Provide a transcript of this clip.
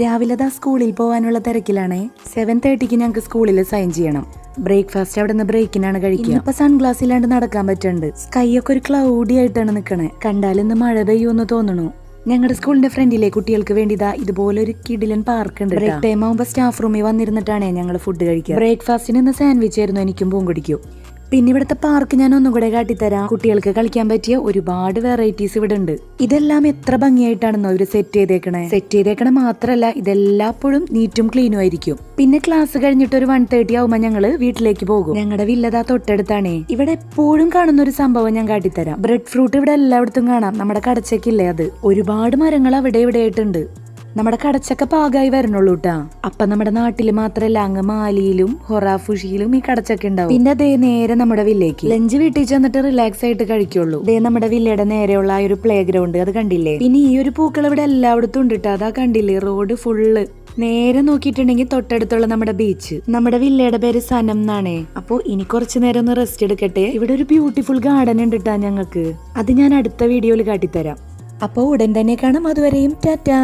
രാവിലെ ദാ സ്കൂളിൽ പോകാനുള്ള തിരക്കിലാണേ. സെവൻ തേർട്ടിക്ക് ഞങ്ങൾക്ക് സ്കൂളിൽ സൈൻ ചെയ്യണം. ബ്രേക്ക്ഫാസ്റ്റ് അവിടെ നിന്ന് ബ്രേക്കിനാണ് കഴിക്കുക. ഇപ്പൊ സൺഗ്ലാസ് ഇല്ലാണ്ട് നടക്കാൻ പറ്റുന്നുണ്ട് സ്കൈ ഒക്കെ ഒരു ക്ലൗഡി ആയിട്ടാണ് നിൽക്കണേ കണ്ടാൽ ഇന്ന് മഴ പെയ്യുമെന്ന് തോന്നുന്നു ഞങ്ങളുടെ സ്കൂളിന്റെ ഫ്രണ്ടിലെ കുട്ടികൾക്ക് വേണ്ടി ഇതാ ഇതുപോലെ ഒരു കിടിലൻ പാർക്ക് ഉണ്ട് ബ്രേക്ക് ടൈം ആകുമ്പോൾ സ്റ്റാഫ് റൂമിൽ വന്നിരുന്നിട്ടാണ് ഞങ്ങൾ ഫുഡ് കഴിക്കുക. ബ്രേക്ക്ഫാസ്റ്റിന് ഇന്ന് സാൻഡ്വിച്ച് ആയിരുന്നു എനിക്കും പൂങ്കുടിക്കും. പിന്നെ ഇവിടുത്തെ പാർക്ക് ഞാൻ ഒന്നും കൂടെ കാട്ടിത്തരാം. കുട്ടികൾക്ക് കളിക്കാൻ പറ്റിയ ഒരുപാട് വെറൈറ്റീസ് ഇവിടെ ഉണ്ട് ഇതെല്ലാം എത്ര ഭംഗിയായിട്ടാണെന്നോ ഇവർ സെറ്റ് ചെയ്തേക്കണേ. സെറ്റ് ചെയ്തേക്കണ മാത്രല്ല ഇതെല്ലാപ്പോഴും നീറ്റും ക്ലീനും ആയിരിക്കും. പിന്നെ ക്ലാസ് കഴിഞ്ഞിട്ട് ഒരു വൺ തേർട്ടി ആവുമ്പോ ഞങ്ങൾ വീട്ടിലേക്ക് പോകും. ഞങ്ങളുടെ വില്ലതാ തൊട്ടടുത്താണേ. ഇവിടെ എപ്പോഴും കാണുന്ന ഒരു സംഭവം ഞാൻ കാട്ടിത്തരാം. ബ്രെഡ് ഫ്രൂട്ട് ഇവിടെ എല്ലായിടത്തും കാണാം. നമ്മുടെ കടച്ചക്കില്ലേ അത്. ഒരുപാട് മരങ്ങൾ അവിടെ ഇവിടെ ആയിട്ടുണ്ട് നമ്മുടെ കടച്ചക്ക പാകമായി വരണുള്ളൂ കേട്ടാ അപ്പൊ നമ്മുടെ നാട്ടിൽ മാത്രല്ല അങ്ങ് മാലിയിലും ഹൊറാഫുഷിയിലും ഈ കടച്ചക്ക ഉണ്ടാവും. പിന്നെ ദേ നേരെ നമ്മുടെ വില്ലേക്ക്. ലഞ്ച് വീട്ടിൽ ചെന്നിട്ട് റിലാക്സ് ആയിട്ട് കഴിക്കുള്ളൂ. ദേ നമ്മുടെ വില്ലയുടെ നേരെയുള്ള ആ ഒരു പ്ലേ ഗ്രൗണ്ട് അത് കണ്ടില്ലേ? പിന്നെ ഈ ഒരു പൂക്കൾ ഇവിടെ എല്ലായിടത്തും ഉണ്ട് കേട്ടോ അതാ കണ്ടില്ലേ റോഡ് ഫുള്ള് നേരെ നോക്കിയിട്ടുണ്ടെങ്കിൽ തൊട്ടടുത്തുള്ള നമ്മുടെ ബീച്ച് നമ്മുടെ വില്ലയുടെ പേര് സനം എന്നാണേ. അപ്പോ ഇനി കുറച്ചു നേരം ഒന്ന് റെസ്റ്റ് എടുക്കട്ടെ. ഇവിടെ ഒരു ബ്യൂട്ടിഫുൾ ഗാർഡൻ ഉണ്ട് കേട്ടാ ഞങ്ങൾക്ക്. അത് ഞാൻ അടുത്ത വീഡിയോയിൽ കാട്ടിത്തരാം. അപ്പോൾ ഉടൻ തന്നെ കാണാം. അതുവരെയും ടാറ്റാ.